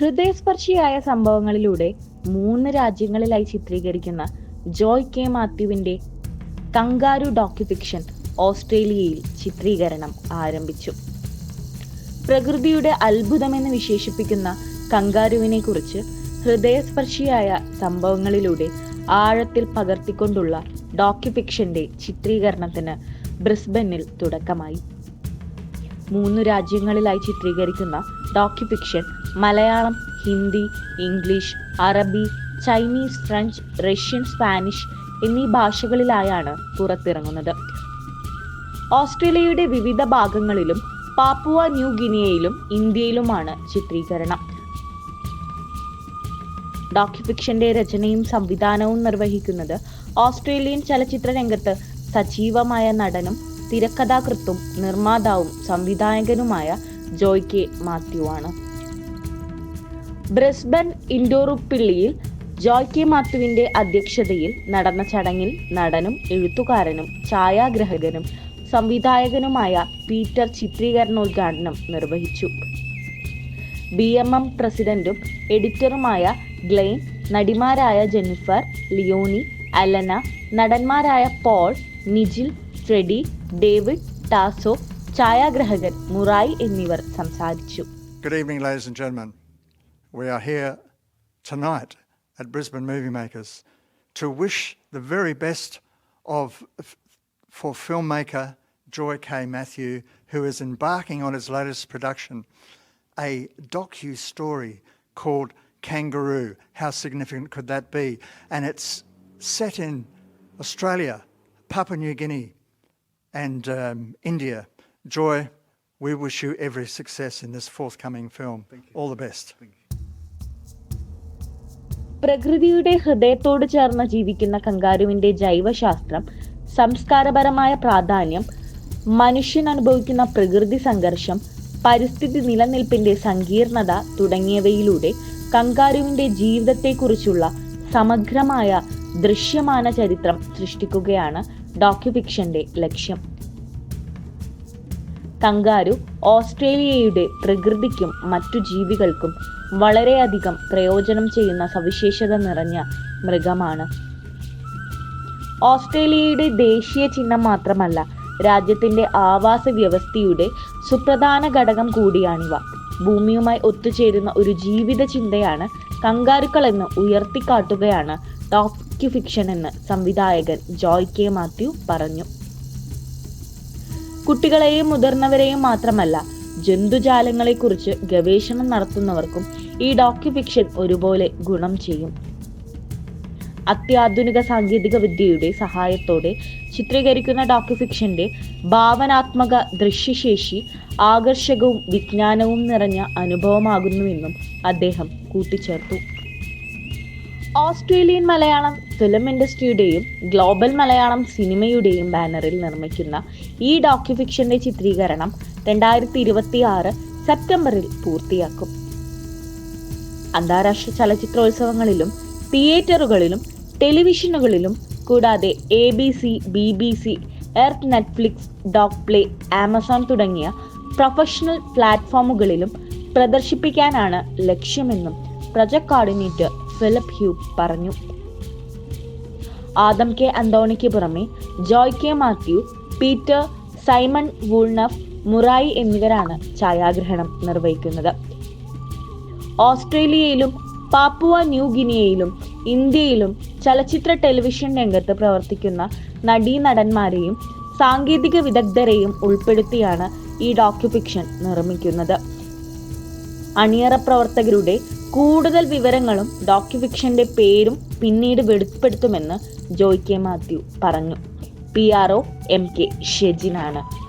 ഹൃദയസ്പർശിയായ സംഭവങ്ങളിലൂടെ മൂന്ന് രാജ്യങ്ങളിലായി ചിത്രീകരിക്കുന്ന ജോയ് കെ മാത്യുവിന്റെ കങ്കാരു ഡോക്യുഫിക്ഷൻ ഓസ്ട്രേലിയയിൽ ചിത്രീകരണം ആരംഭിച്ചു. പ്രകൃതിയുടെ അത്ഭുതമെന്ന് വിശേഷിപ്പിക്കുന്ന കങ്കാരുവിനെ കുറിച്ച് ഹൃദയസ്പർശിയായ സംഭവങ്ങളിലൂടെ ആഴത്തിൽ പകർത്തിക്കൊണ്ടുള്ള ഡോക്യുഫിക്ഷന്റെ ചിത്രീകരണത്തിന് ബ്രിസ്ബനിൽ തുടക്കമായി. മൂന്ന് രാജ്യങ്ങളിലായി ചിത്രീകരിക്കുന്ന ഡോക്യുഫിക്ഷൻ മലയാളം ഹിന്ദി ഇംഗ്ലീഷ് അറബി ചൈനീസ് ഫ്രഞ്ച് റഷ്യൻ സ്പാനിഷ് എന്നീ ഭാഷകളിലായാണ് പുറത്തിറങ്ങുന്നത്. ഓസ്ട്രേലിയയുടെ വിവിധ ഭാഗങ്ങളിലും പാപ്പുവ ന്യൂ ഗിനിയയിലും ഇന്ത്യയിലുമാണ് ചിത്രീകരണം. ഡോക്യുഫിക്ഷന്റെ രചനയും സംവിധാനവും നിർവഹിക്കുന്നത് ഓസ്ട്രേലിയൻ ചലച്ചിത്ര രംഗത്ത് സജീവമായ നടനും തിരക്കഥാകൃത്തും നിർമ്മാതാവും സംവിധായകനുമായ ജോയ് കെ മാത്യു ആണ്. ബ്രിസ്ബൻ ഇൻഡോറുപ്പിള്ളിയിൽ ജോയ് കെ മാത്യുവിന്റെ അധ്യക്ഷതയിൽ നടന്ന ചടങ്ങിൽ നടനും എഴുത്തുകാരനും ഛായാഗ്രഹകനും സംവിധായകനുമായ പീറ്റർ ചിത്രീകരണോദ്ഘാടനം നിർവഹിച്ചു. ബി എം എം പ്രസിഡന്റും എഡിറ്ററുമായ ഗ്ലെയിൻ നടിമാരായ Jennifer Leonie Alana നടന്മാരായ Paul Nijil Freddie David Tasso ഛായാഗ്രഹകൻ മുറായി എന്നിവർ സംസാരിച്ചു Good evening, ladies and gentlemen. We are here tonight at Brisbane Movie Makers to wish the very best of for filmmaker Joy K. Matthew, who is embarking on his latest production, a docu story called Kangaroo. How significant could that be? And it's set in Australia, Papua New Guinea, and um, India. Joy, we wish you every success in this forthcoming film. All the best. പ്രകൃതിയുടെ ഹൃദയത്തോട് ചേർന്ന് ജീവിക്കുന്ന കങ്കാരുവിന്റെ ജൈവശാസ്ത്രം സംസ്കാരപരമായ പ്രാധാന്യം മനുഷ്യൻ അനുഭവിക്കുന്ന പ്രകൃതി സംഘർഷം പരിസ്ഥിതി നിലനിൽപ്പിന്റെ സങ്കീർണത തുടങ്ങിയവയിലൂടെ കങ്കാരുവിന്റെ ജീവിതത്തെക്കുറിച്ചുള്ള സമഗ്രമായ ദൃശ്യമാന ചരിത്രം സൃഷ്ടിക്കുകയാണ് ഡോക്യുഫിക്ഷന്റെ ലക്ഷ്യം കങ്കാരു ഓസ്ട്രേലിയയുടെ പ്രകൃതിക്കും മറ്റു ജീവികൾക്കും വളരെയധികം പ്രയോജനം ചെയ്യുന്ന സവിശേഷത നിറഞ്ഞ മൃഗമാണ്. ഓസ്ട്രേലിയയുടെ ദേശീയ ചിഹ്നം മാത്രമല്ല രാജ്യത്തിന്റെ ആവാസ വ്യവസ്ഥയുടെ സുപ്രധാന ഘടകം കൂടിയാണിവ ഭൂമിയുമായി ഒത്തുചേരുന്ന ഒരു ജീവിത ചിന്തയാണ് കങ്കാരുക്കൾ എന്ന് ഉയർത്തിക്കാട്ടുകയാണ് ഡോക്യുഫിക്ഷൻ എന്ന് സംവിധായകൻ ജോയ് കെ മാത്യു പറഞ്ഞു. കുട്ടികളെയും മുതിർന്നവരെയും മാത്രമല്ല ജന്തുജാലങ്ങളെ കുറിച്ച് ഗവേഷണം നടത്തുന്നവർക്കും ഈ ഡോക്യുഫിക്ഷൻ ഒരുപോലെ ഗുണം ചെയ്യും. അത്യാധുനിക സാങ്കേതിക വിദ്യയുടെ സഹായത്തോടെ ചിത്രീകരിക്കുന്ന ഡോക്യുഫിക്ഷന്റെ ഭാവനാത്മക ദൃശ്യശേഷി ആകർഷകവും വിജ്ഞാനവും നിറഞ്ഞ അനുഭവമാകുന്നുവെന്നും അദ്ദേഹം കൂട്ടിച്ചേർത്തു. ഓസ്ട്രേലിയൻ മലയാളം ഫിലിം ഇൻഡസ്ട്രിയുടെയും ഗ്ലോബൽ മലയാളം സിനിമയുടെയും ബാനറിൽ നിർമ്മിക്കുന്ന ഈ ഡോക്യുഫിക്ഷന്റെ ചിത്രീകരണം രണ്ടായിരത്തി ഇരുപത്തി ആറ് സെപ്റ്റംബറിൽ പൂർത്തിയാക്കും. അന്താരാഷ്ട്ര ചലച്ചിത്രോത്സവങ്ങളിലും തിയേറ്ററുകളിലും ടെലിവിഷനുകളിലും കൂടാതെ A B C B B C Earth Netflix Doc Play Amazon തുടങ്ങിയ പ്രൊഫഷണൽ പ്ലാറ്റ്ഫോമുകളിലും പ്രദർശിപ്പിക്കാനാണ് ലക്ഷ്യമെന്നും പ്രൊജക്ട് കോർഡിനേറ്റർ ഫിലിപ്പ് ഹ്യൂ പറഞ്ഞു. ആദം കെ അന്തോണിക്ക് പുറമെ Joy K Mathew Peter Simon Woolnough Murray എന്നിവരാണ് ഛായാഗ്രഹണം നിർവഹിക്കുന്നത്. ഓസ്ട്രേലിയയിലും പാപ്പുവ ന്യൂ ഗിനിയയിലും ഇന്ത്യയിലും ചലച്ചിത്ര ടെലിവിഷൻ രംഗത്ത് പ്രവർത്തിക്കുന്ന നടീനടന്മാരെയും സാങ്കേതിക വിദഗ്ധരെയും ഉൾപ്പെടുത്തിയാണ് ഈ ഡോക്യുഫിക്ഷൻ നിർമ്മിക്കുന്നത്. അണിയറ പ്രവർത്തകരുടെ കൂടുതൽ വിവരങ്ങളും ഡോക്യുഫിക്ഷന്റെ പേരും പിന്നീട് വെളിപ്പെടുത്തുമെന്ന് ജോയ് കെ മാത്യു പറഞ്ഞു. P R O M K ഷെജിനാണ്.